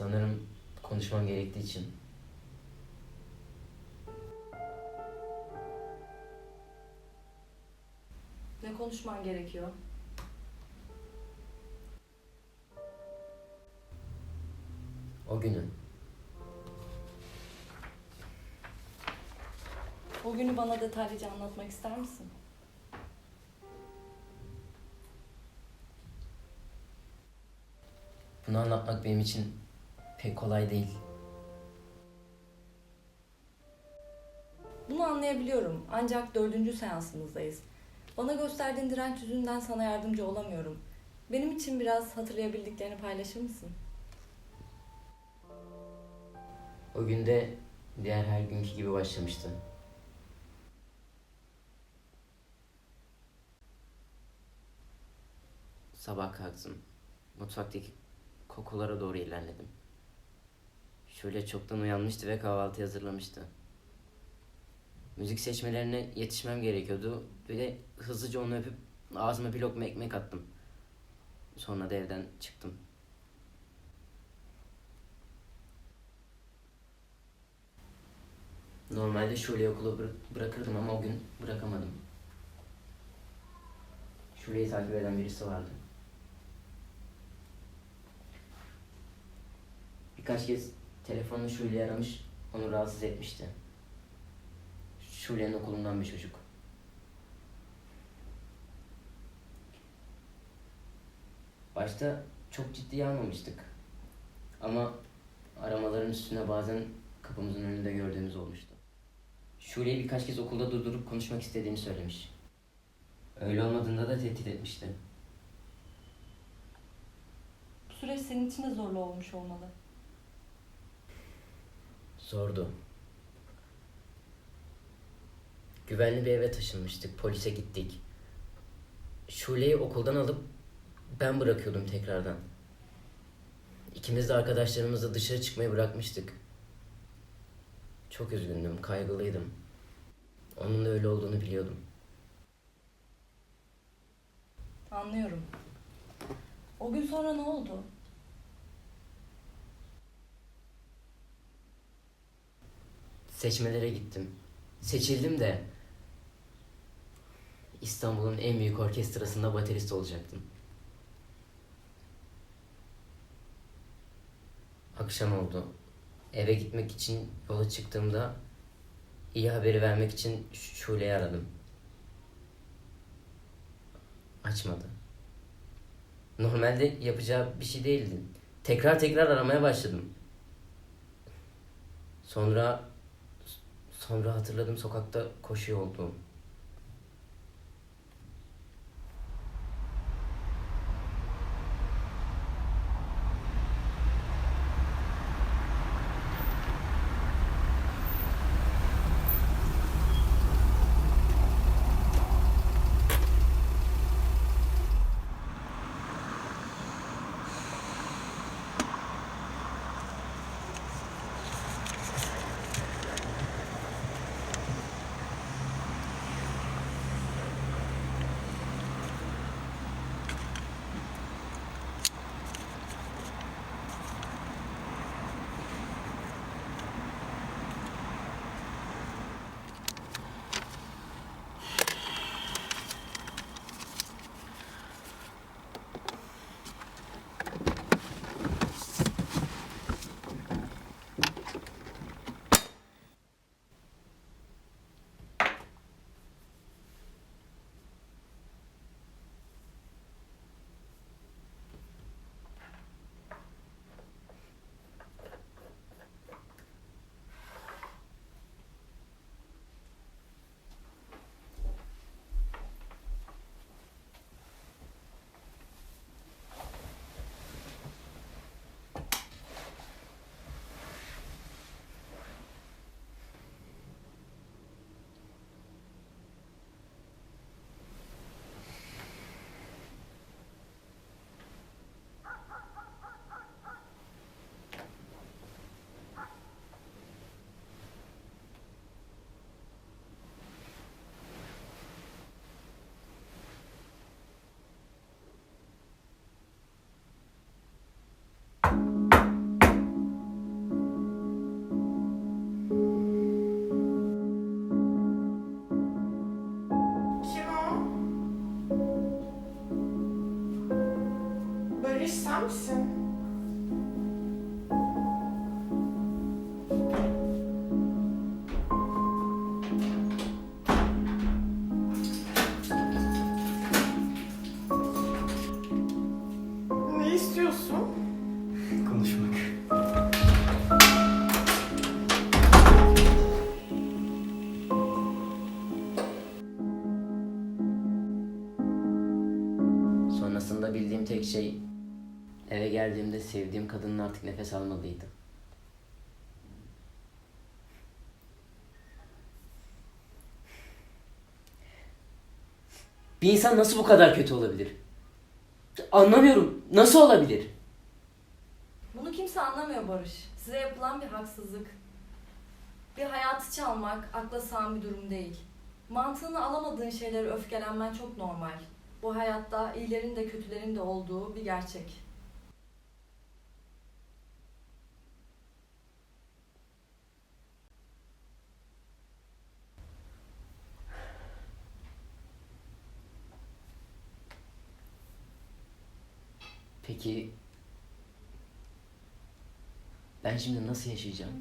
Sanırım konuşmam gerektiği için. Ne konuşman gerekiyor? O günü. O günü bana detaylıca anlatmak ister misin? Bunu anlatmak benim için pek kolay değil. Bunu anlayabiliyorum. Ancak dördüncü seansımızdayız. Bana gösterdiğin direnç yüzünden sana yardımcı olamıyorum. Benim için biraz hatırlayabildiklerini paylaşır mısın? O günde diğer her günkü gibi başlamıştı. Sabah kalktım. Mutfaktaki kokulara doğru ilerledim. Şöyle çoktan uyanmıştı ve kahvaltı hazırlamıştı. Müzik seçmelerine yetişmem gerekiyordu ve hızlıca onu öpüp ağzıma bir lokma ekmek attım. Sonra da evden çıktım. Normalde Şule'yi okula bıra- bırakırdım ama o gün bırakamadım. Şule'yi takip eden birisi vardı. Birkaç kez telefonla Şule'yi aramış, onu rahatsız etmişti. Şule'nin okulundan bir çocuk. Başta çok ciddiye almamıştık. Ama aramaların üstüne bazen kapımızın önünde gördüğümüz olmuştu. Şule'yi birkaç kez okulda durdurup konuşmak istediğini söylemiş. Öyle olmadığında da tehdit etmişti. Bu süreç senin için de zorlu olmuş olmalı. Zordu. Güvenli bir eve taşınmıştık. Polise gittik. Şule'yi okuldan alıp ben bırakıyordum tekrardan. İkimiz de arkadaşlarımızla dışarı çıkmayı bırakmıştık. Çok üzgündüm, kaygılıydım. Onun da öyle olduğunu biliyordum. Anlıyorum. O gün sonra ne oldu? Seçmelere gittim. Seçildim de İstanbul'un en büyük orkestrasında baterist olacaktım. Akşam oldu. Eve gitmek için yola çıktığımda iyi haberi vermek için Şule'yi aradım. Açmadı. Normalde yapacağı bir şey değildi. Tekrar tekrar aramaya başladım. Sonra sonra hatırladım sokakta koşuyor olduğum. Mısın? Ne istiyorsun? Konuşmak. Sonrasında bildiğim tek şey eve geldiğimde sevdiğim kadının artık nefes almalıydı. Bir insan nasıl bu kadar kötü olabilir? Anlamıyorum. Nasıl olabilir? Bunu kimse anlamıyor Barış. Size yapılan bir haksızlık. Bir hayatı çalmak akla sığan bir durum değil. Mantığını alamadığın şeylere öfkelenmen çok normal. Bu hayatta iyilerin de kötülerin de olduğu bir gerçek. Peki ben şimdi nasıl yaşayacağım?